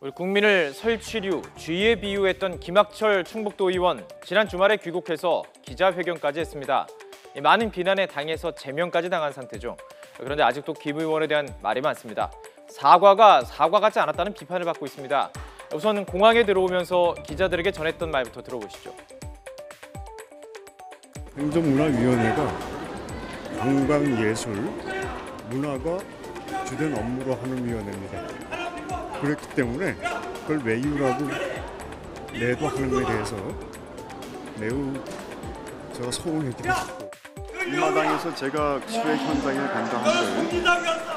우리 국민을 설치류, 쥐에 비유했던 김학철 충북도 의원 지난 주말에 귀국해서 기자회견까지 했습니다. 이 많은 비난에 당해서 제명까지 당한 상태죠. 그런데 아직도 김 의원에 대한 말이 많습니다. 사과가 사과 같지 않았다는 비판을 받고 있습니다. 우선 공항에 들어오면서 기자들에게 전했던 말부터 들어보시죠. 행정문화위원회가 관광예술, 문화가 주된 업무로 하는 위원회입니다. 그렇기 때문에 그걸 외유라고 내도 하는 것에 대해서 매우 제가 소원해드리고 싶고 이 마당에서 제가 수해 현장에 간다 한들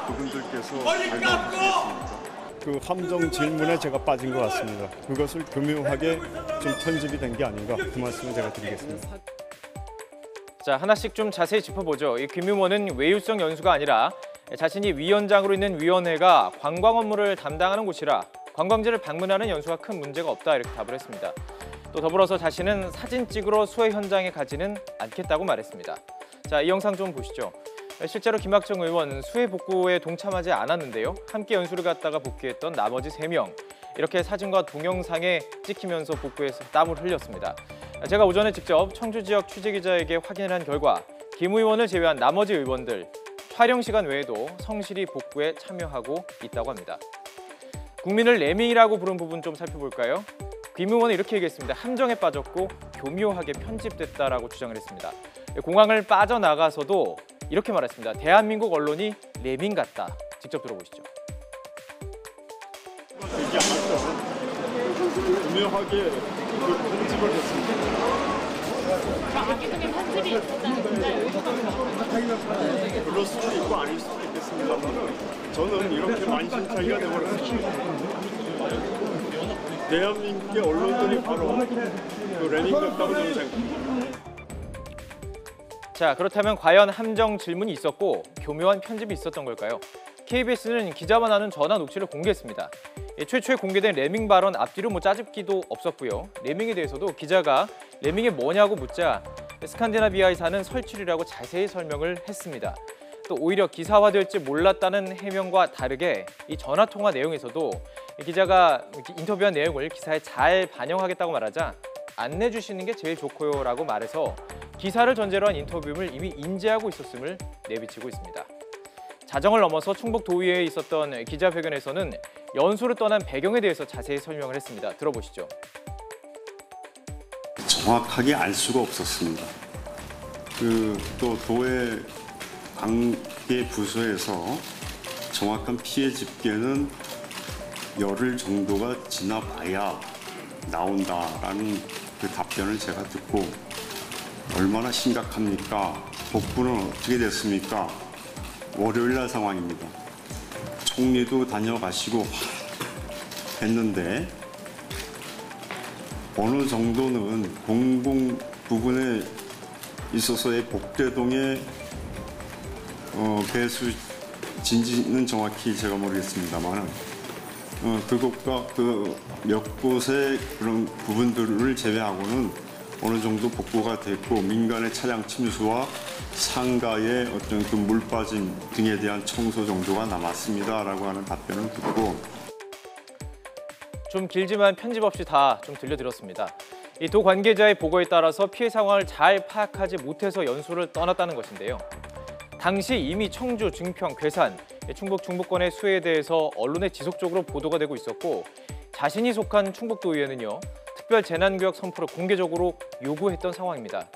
그분들께서 잘 봐주시겠습니까? 그 함정 질문에 제가 빠진 것 같습니다. 그것을 교묘하게 좀 편집이 된 게 아닌가 그 말씀을 제가 드리겠습니다. 자 하나씩 좀 자세히 짚어보죠. 이 김유모는 외유성 연수가 아니라 자신이 위원장으로 있는 위원회가 관광 업무를 담당하는 곳이라 관광지를 방문하는 연수가 큰 문제가 없다 이렇게 답을 했습니다. 또 더불어서 자신은 사진 찍으러 수해 현장에 가지는 않겠다고 말했습니다. 자 이 영상 좀 보시죠. 실제로 김학정 의원 수해 복구에 동참하지 않았는데요. 함께 연수를 갔다가 복귀했던 나머지 세명 이렇게 사진과 동영상에 찍히면서 복구해서 땀을 흘렸습니다. 제가 오전에 직접 청주 지역 취재 기자에게 확인을 한 결과 김 의원을 제외한 나머지 의원들 촬영 시간 외에도 성실히 복구에 참여하고 있다고 합니다. 국민을 레밍이라고 부른 부분 좀 살펴볼까요? 김 의원은 이렇게 얘기했습니다. 함정에 빠졌고 교묘하게 편집됐다라고 주장을 했습니다. 공항을 빠져나가서도 이렇게 말했습니다. 대한민국 언론이 레밍 같다. 직접 들어보시죠. 그 편집을 했습니다. 악의적인 편집이 있었다는 진짜 의도가 그럴 수도 있고 아닐 수도 있겠습니다만 저는 이렇게 만신창이가 되버렸습니다. 대한민국의 언론들이 바로 그 레닌 같다고 저는. 자 그렇다면 과연 함정 질문이 있었고 교묘한 편집이 있었던 걸까요? KBS는 기자만 하는 전화 녹취를 공개했습니다. 예, 최초에 공개된 레밍 발언 앞뒤로 뭐 짜집기도 없었고요. 레밍에 대해서도 기자가 레밍이 뭐냐고 묻자 스칸디나비아에 사는 설출이라고 자세히 설명을 했습니다. 또 오히려 기사화될지 몰랐다는 해명과 다르게 이 전화 통화 내용에서도 이 기자가 인터뷰한 내용을 기사에 잘 반영하겠다고 말하자 안 내 주시는 게 제일 좋고요 라고 말해서 기사를 전제로 한 인터뷰를 이미 인지하고 있었음을 내비치고 있습니다. 자정을 넘어서 충북 도의회에 있었던 기자회견에서는 연수를 떠난 배경에 대해서 자세히 설명을 했습니다. 들어보시죠. 정확하게 알 수가 없었습니다. 그 또 도의 관계 부서에서 정확한 피해 집계는 열흘 정도가 지나봐야 나온다라는 그 답변을 제가 듣고 얼마나 심각합니까? 복구는 어떻게 됐습니까? 월요일 날 상황입니다. 총리도 다녀가시고 했는데 어느 정도는 공공 부분에 있어서의 복대동의 어, 배수 진지는 정확히 제가 모르겠습니다만 어, 그것과 그 몇 곳의 그런 부분들을 제외하고는 어느 정도 복구가 됐고 민간의 차량 침수와 상가의 어떤 그 물 빠짐 등에 대한 청소 정도가 남았습니다라고 하는 답변을 듣고 좀 길지만 편집 없이 다 좀 들려드렸습니다. 이 도 관계자의 보고에 따라서 피해 상황을 잘 파악하지 못해서 연수를 떠났다는 것인데요. 당시 이미 청주, 증평, 괴산, 충북 중부권의 수해에 대해서 언론에 지속적으로 보도가 되고 있었고 자신이 속한 충북도의회는요 특별 재난구역 선포를 공개적으로 요구했던 상황입니다.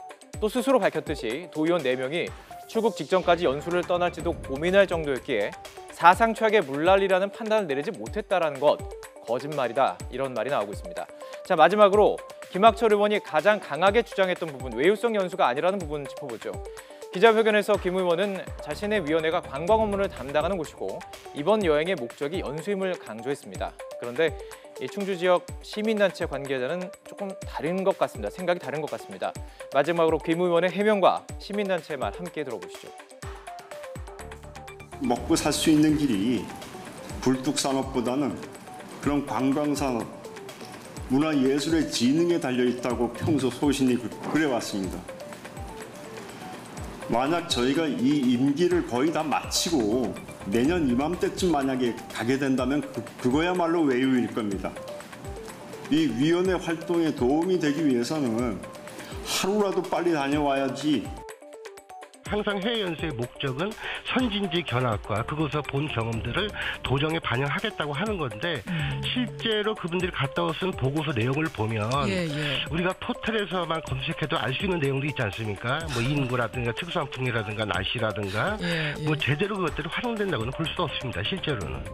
또 스스로 밝혔듯이 도의원 4명이 출국 직전까지 연수를 떠날지도 고민할 정도였기에 사상 최악의 물난리라는 판단을 내리지 못했다라는 것 거짓말이다 이런 말이 나오고 있습니다. 자 마지막으로 김학철 의원이 가장 강하게 주장했던 부분 외유성 연수가 아니라는 부분 짚어보죠. 기자회견에서 김 의원은 자신의 위원회가 관광 업무를 담당하는 곳이고 이번 여행의 목적이 연수임을 강조했습니다. 그런데 이 충주 지역 시민단체 관계자는 조금 다른 것 같습니다. 생각이 다른 것 같습니다. 마지막으로 김 의원의 해명과 시민단체의 말 함께 들어보시죠. 먹고 살 수 있는 길이 굴뚝 산업보다는 그런 관광 산업, 문화 예술의 지능에 달려 있다고 평소 소신이 그- 그래왔습니다. 만약 저희가 이 임기를 거의 다 마치고 내년 이맘때쯤 만약에 가게 된다면 그, 그거야말로 외유일 겁니다. 이 위원회 활동에 도움이 되기 위해서는 하루라도 빨리 다녀와야지 항상 해외 연수의 목적은 선진지 견학과 그곳에서 본 경험들을 도정에 반영하겠다고 하는 건데 실제로 그분들이 갔다 오신 보고서 내용을 보면 예, 예. 우리가 포털에서만 검색해도 알 수 있는 내용도 있지 않습니까? 뭐 인구라든가 특수환풍이라든가 날씨라든가 예, 예. 뭐 제대로 그것들이 활용된다고는 볼 수 없습니다. 실제로는.